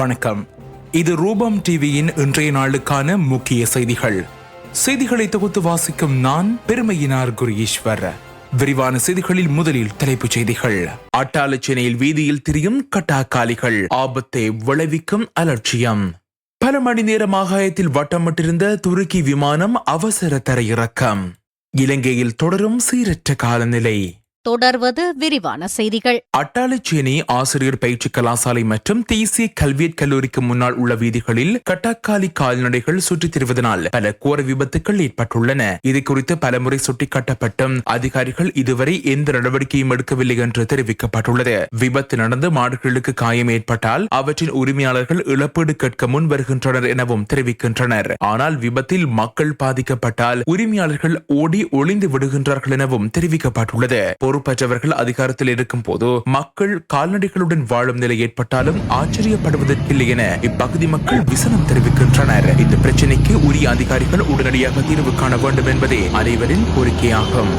வணக்கம். இது ரூபம் டிவியின் இன்றைய நாளுக்கான முக்கிய செய்திகள். செய்திகளை தொகுத்து வாசிக்கும் நான் பெருமையினார் குரீஸ்வர் விரிவான செய்திகளில் முதலில் தலைப்புச் செய்திகள். அட்டாளச்சேனையில் வீதியில் திரியும் கட்டாக்காலிகள் ஆபத்தை விளைவிக்கும் அலட்சியம். பல மணி நேரம் ஆகாயத்தில் வட்டமிட்டிருந்த துருக்கி விமானம் அவசர தரையிறக்கம் இலங்கையில் தொடரும் சீரற்ற காலநிலை. தொடர்வது விரிவான செய்திகள். அட்டாளிச்சேனி ஆசிரியர் பயிற்சி கலாசாலை மற்றும் தேசிய கல்வியற் கல்லூரிக்கு முன்னால் உள்ள வீதிகளில் கட்டாக்காலி கால்நடைகள் சுற்றித் திரிவதனால் பல கோர விபத்துகள் ஏற்பட்டுள்ளன. இது குறித்து பலமுறை சுட்டிக்காட்டப்பட்டும் அதிகாரிகள் இதுவரை எந்த நடவடிக்கையும் எடுக்கவில்லை என்று தெரிவிக்கப்பட்டுள்ளது. விபத்து நடந்து மாடுகளுக்கு காயம் ஏற்பட்டால் அவற்றின் உரிமையாளர்கள் இழப்பீடு கேட்க முன் வருகின்றனர் எனவும் தெரிவிக்கின்றனர். ஆனால் விபத்தில் மக்கள் பாதிக்கப்பட்டால் உரிமையாளர்கள் ஓடி ஒளிந்து விடுகின்றார்கள் எனவும் தெரிவிக்கப்பட்டுள்ளது. பொறுப்பற்றவர்கள் அதிகாரத்தில் இருக்கும் போது மக்கள் கால்நடைகளுடன் வாழும் நிலை ஏற்பட்டாலும் ஆச்சரியப்படுவதற்கில்லை என இப்பகுதி மக்கள் விசனம் தெரிவிக்கின்றனர். இந்த பிரச்சனைக்கு உரிய அதிகாரிகள் உடனடியாக தீர்வு காண வேண்டும் என்பதே அனைவரின் கோரிக்கையாகும்.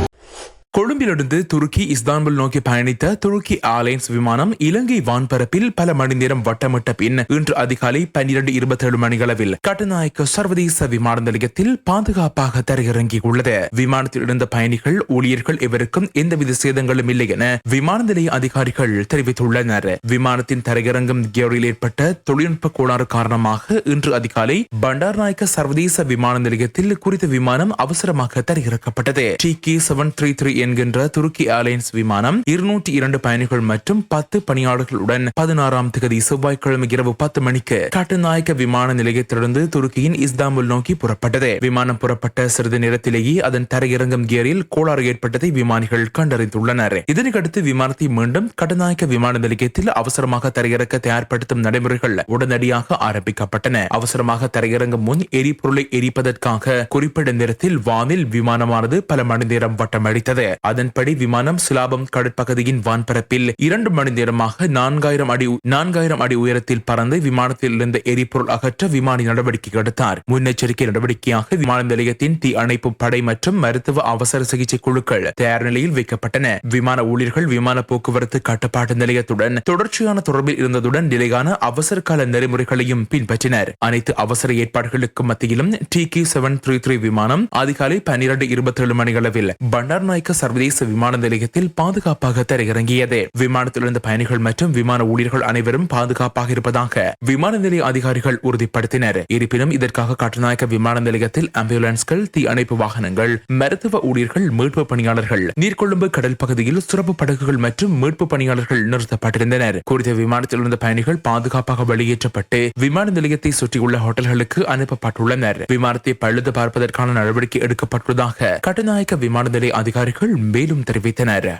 கொழும்பிலிருந்து துருக்கி இஸ்தான்புல் நோக்கி பயணித்த துருக்கி ஏர்லைன்ஸ் விமானம் இலங்கை வான்பரப்பில் பல மணி நேரம் வட்டமிட்ட பின் இன்று அதிகாலை பன்னிரண்டு இருபத்தி ஏழு மணிகளவில் கட்டுநாயக்க சர்வதேச விமான நிலையத்தில் பாதுகாப்பாக தரையிறங்கியுள்ளது. விமானத்தில் இருந்த பயணிகள் ஊழியர்கள் இவருக்கும் எந்தவித சேதங்களும் இல்லை என விமான நிலைய அதிகாரிகள் தெரிவித்துள்ளனர். விமானத்தின் தரையிறங்கும் கியரில் ஏற்பட்ட தொழில்நுட்ப கோளாறு காரணமாக இன்று அதிகாலை பண்டார்நாயக்க சர்வதேச விமான நிலையத்தில் குறித்த விமானம் அவசரமாக தரையிறக்கப்பட்டது. T K seven three three என்கின்ற துருக்கி ஏர்லைன்ஸ் விமானம் இருநூற்றி இரண்டு பயணிகள் மற்றும் பத்து பணியாளர்களுடன் பதினாறாம் தேதி செவ்வாய்க்கிழமை இரவு பத்து மணிக்கு கட்டுநாயக்க விமான நிலையத்திலிருந்து துருக்கியின் இஸ்தாம்புல் நோக்கி புறப்பட்டது. விமானம் புறப்பட்ட சிறிது நேரத்திலேயே அதன் தரையிறங்கும் கியரில் கோளாறு ஏற்பட்டதை விமானிகள் கண்டறிந்துள்ளனர். இதனையடுத்து விமானத்தை மீண்டும் கட்டுநாயக்க விமான நிலையத்தில் அவசரமாக தரையிறக்க தயார்படுத்தும் நடைமுறைகள் உடனடியாக ஆரம்பிக்கப்பட்டன. அவசரமாக தரையிறங்கும் முன் எரிபொருளை எரிப்பதற்காக குறிப்பிட்ட நேரத்தில் வானில் விமானமானது பல மணி நேரம் வட்டமடித்தது அதன்படி விமானம் சிலாபம் கடற்பகுதியின் வான்பரப்பில் இரண்டு மணி நேரமாக நான்காயிரம் அடி நான்காயிரம் அடி உயரத்தில் பறந்து விமானத்தில் இருந்த எரிபொருள் அகற்ற விமானி நடவடிக்கை எடுத்தார். முன்னெச்சரிக்கை நடவடிக்கையாக விமான நிலையத்தின் தீ அணைப்பு படை மற்றும் மருத்துவ அவசர சிகிச்சை குழுக்கள் தயார் நிலையில் வைக்கப்பட்டன. விமான ஊழியர்கள் விமான போக்குவரத்து கட்டுப்பாட்டு நிலையத்துடன் தொடர்ச்சியான தொடர்பில் இருந்ததுடன் நிலையான அவசர கால நெறிமுறைகளையும் பின்பற்றினர். அனைத்து அவசர ஏற்பாடுகளுக்கு மத்தியிலும் T K seven three three விமானம் அதிகாலை பன்னிரண்டு இருபத்தி ஏழு மணி மணிகளவில் பண்டார்நாயக்க சர்வதேச விமான நிலையத்தில் பாதுகாப்பாக தரையிறங்கியது. விமானத்தில் இருந்த பயணிகள் மற்றும் விமான ஊழியர்கள் அனைவரும் பாதுகாப்பாக இருப்பதாக விமான நிலைய அதிகாரிகள் உறுதிப்படுத்தினர். இருப்பினும் இதற்காக கட்டுநாயக்க விமான நிலையத்தில் ஆம்புலன்ஸ்கள் தீ அணைப்பு வாகனங்கள் மருத்துவ ஊழியர்கள் மீட்பு பணியாளர்கள் நீர்கொழும்பு கடல் பகுதியில் சுரப்பு படகுகள் மற்றும் மீட்பு பணியாளர்கள் நிறுத்தப்பட்டிருந்தனர். குறித்த விமானத்தில் இருந்த பயணிகள் பாதுகாப்பாக வெளியேற்றப்பட்டு விமான நிலையத்தை சுற்றியுள்ள ஹோட்டல்களுக்கு அனுப்பப்பட்டுள்ளனர். விமானத்தை பழுது பார்ப்பதற்கான நடவடிக்கை எடுக்கப்பட்டுள்ளதாக கட்டுநாயக்க விமான நிலைய அதிகாரிகள் மேலும் தெரிவித்தனர்.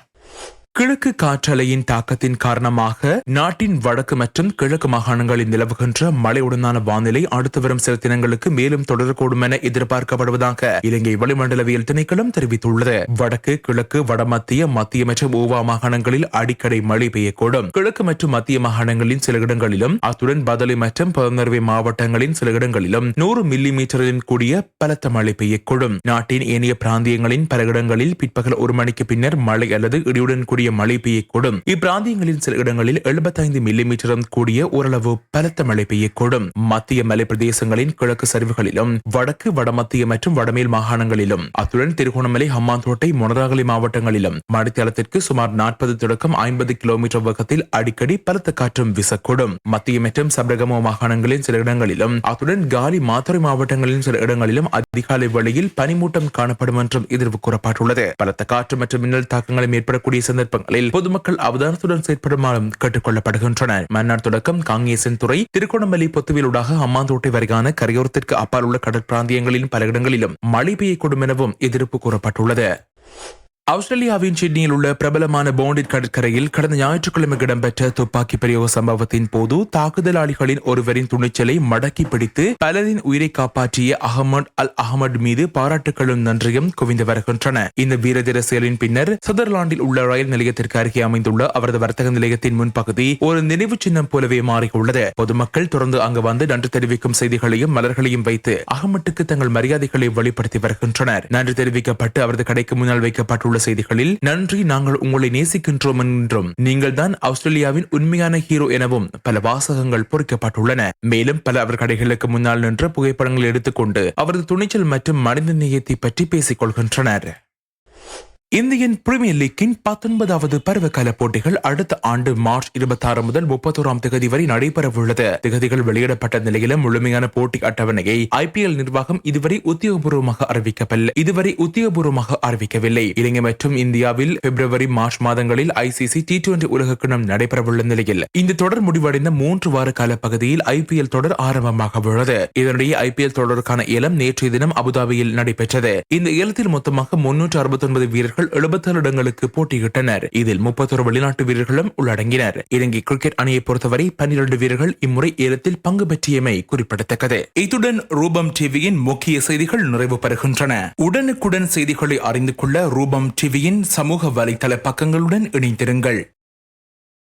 கிழக்கு காற்றலையின் தாக்கத்தின் காரணமாக நாட்டின் வடக்கு மற்றும் கிழக்கு மாகாணங்களில் நிலவுகின்ற மழையுடனான வானிலை அடுத்து வரும் சில தினங்களுக்கு மேலும் தொடரக்கூடும் என எதிர்பார்க்கப்படுவதாக இலங்கை வளிமண்டலவியல் திணைக்களம் தெரிவித்துள்ளது. வடக்கு கிழக்கு வடமத்திய மத்திய மற்றும் ஓவா மாகாணங்களில் அடிக்கடி மழை பெய்யக்கூடும். கிழக்கு மற்றும் மத்திய மாகாணங்களின் சில இடங்களிலும் அத்துடன் பதலி மற்றும் பதனர்வை மாவட்டங்களின் சில இடங்களிலும் நூறு மில்லி மீட்டரிலும் கூடிய பலத்த மழை பெய்யக்கூடும். நாட்டின் ஏனைய பிராந்தியங்களின் பல இடங்களில் பிற்பகல் ஒரு மணிக்கு பின்னர் மழை அல்லது இடியுடன் கூடிய கூடிய மழை பெய்யக்கூடும் இப்பிராந்தியங்களின் சில இடங்களில் எழுபத்தைந்து மில்லி மீட்டரும் கூடிய ஓரளவு பலத்த மழை பெய்யக்கூடும் மத்திய மலை பிரதேசங்களின் கிழக்கு சரிவுகளிலும் வடக்கு வடமத்திய மற்றும் வடமேல் மாகாணங்களிலும் அத்துடன் திருகோணமலை ஹம்மாந்தோட்டை மொனராகலை மாவட்டங்களிலும் மழைத்தளத்திற்கு சுமார் நாற்பது தொடக்கம் ஐம்பது கிலோமீட்டர் வேகத்தில் அடிக்கடி பலத்த காற்றும் வீசக்கூடும். மத்திய மற்றும் சபரகமோ மாகாணங்களின் சில இடங்களிலும் அத்துடன் காலி மாத்தறை மாவட்டங்களின் சில இடங்களிலும் அதிகாலை வேளையில் பனிமூட்டம் காணப்படும் என்றும் எதிர்வு கூறப்பட்டுள்ளது. பலத்த காற்று மற்றும் மின்னல் தாக்கங்களும் ஏற்படக்கூடிய சந்தர்ப்பம் சந்தர்ப்பங்களில் பொதுமக்கள் அவதானத்துடன் செயற்படுமாறும் கேட்டுக் கொள்ளப்படுகின்றனர் மன்னார் தொடக்கம் காங்கேசன் துறை திருகோணமலை பொத்துவிலூடாக அம்மாந்தோட்டை வரையான கரையோரத்திற்கு அப்பால் உள்ள கடற்பிராந்தியங்களின் பல இடங்களிலும் மழை பெய்யக்கூடும் எனவும் எதிர்ப்பு கூறப்பட்டுள்ளது. ஆஸ்திரேலியாவின் சிட்னியில் உள்ள பிரபலமான போண்டிட் கடற்கரையில் கடந்த ஞாயிற்றுக்கிழமை இடம்பெற்ற துப்பாக்கி பிரயோக சம்பவத்தின் போது தாக்குதலாளிகளின் ஒருவரின் துணிச்சலை மடக்கி பிடித்து பலரின் உயிரை காப்பாற்றிய அகமது அல் அகமது மீது பாராட்டுகளும் நன்றியும் குவிந்து வருகின்றன. இந்த வீரதீர செயலின் பின்னர் சுதர்லாண்டில் உள்ள ரயில் நிலையத்திற்கு அருகே அமைந்துள்ள அவரது வர்த்தக நிலையத்தின் முன்பகுதி ஒரு நினைவு சின்னம் போலவே மாறியுள்ளது. பொதுமக்கள் தொடர்ந்து அங்கு வந்து நன்றி தெரிவிக்கும் செய்திகளையும் மலர்களையும் வைத்து அகமட்டுக்கு தங்கள் மரியாதைகளை வெளிப்படுத்தி வருகின்றனர். நன்றி தெரிவிக்கப்பட்டு அவரது கடைக்கு முன்னால் வைக்கப்பட்டுள்ள செய்திகளில் நன்றி நாங்கள் உங்களை நேசிக்கின்றோம் என்றும் நீங்கள் தான் ஆஸ்திரேலியாவின் உண்மையான ஹீரோ எனவும் பல வாசகங்கள் பொறிக்கப்பட்டுள்ளன. மேலும் பல அவர் கடைகளுக்கு முன்னால் நின்று புகைப்படங்கள் எடுத்துக்கொண்டு அவரது துணிச்சல் மற்றும் மனித நேயத்தை பற்றி பேசிக் கொள்கின்றனர் இந்தியன் பிரீமியர் லீக்கின் பத்தொன்பதாவது பருவகால போட்டிகள் அடுத்த ஆண்டு மார்ச் இருபத்தி ஆறு முதல் முப்பத்தோராம் தேதி வரை நடைபெறவுள்ளது. திகதிகள் வெளியிடப்பட்ட நிலையிலும் முழுமையான போட்டி அட்டவணையை ஐபிஎல் நிர்வாகம் இதுவரை உத்தியோகபூர்வமாக அறிவிக்கவில்லை இதுவரை உத்தியோகபூர்வமாக அறிவிக்கவில்லை. இலங்கை மற்றும் இந்தியாவில் பிப்ரவரி மார்ச் மாதங்களில் ஐசிசி டி டுவெண்டி உலகக்கிணம் நடைபெறவுள்ள நிலையில். இந்த தொடர் முடிவடைந்த மூன்று வார கால பகுதியில் ஐ பி எல் தொடர் ஆரம்பமாக உள்ளது. இதனிடையே ஐபிஎல் தொடருக்கான ஏலம் நேற்றைய தினம் அபுதாபியில் நடைபெற்றது. இந்த ஏலத்தில் மொத்தமாக முன்னூற்று அறுபத்தி ஒன்பது வீரர்கள் வீரர்கள் எழுபத்தேழு இடங்களுக்கு போட்டியிட்டனர். இதில் முப்பத்தொரு வெளிநாட்டு வீரர்களும் உள்ளடங்கினர். இலங்கை கிரிக்கெட் அணியை பொறுத்தவரை பன்னிரண்டு வீரர்கள் இம்முறை ஏலத்தில் பங்கு பெற்றியமை குறிப்பிடத்தக்கது. இத்துடன் ரூபம் டிவியின் முக்கிய செய்திகள் நிறைவு பெறுகின்றன. உடனுக்குடன் செய்திகளை அறிந்து கொள்ள ரூபம் டிவியின் சமூக வலைதள பக்கங்களுடன் இணைந்திருங்கள்.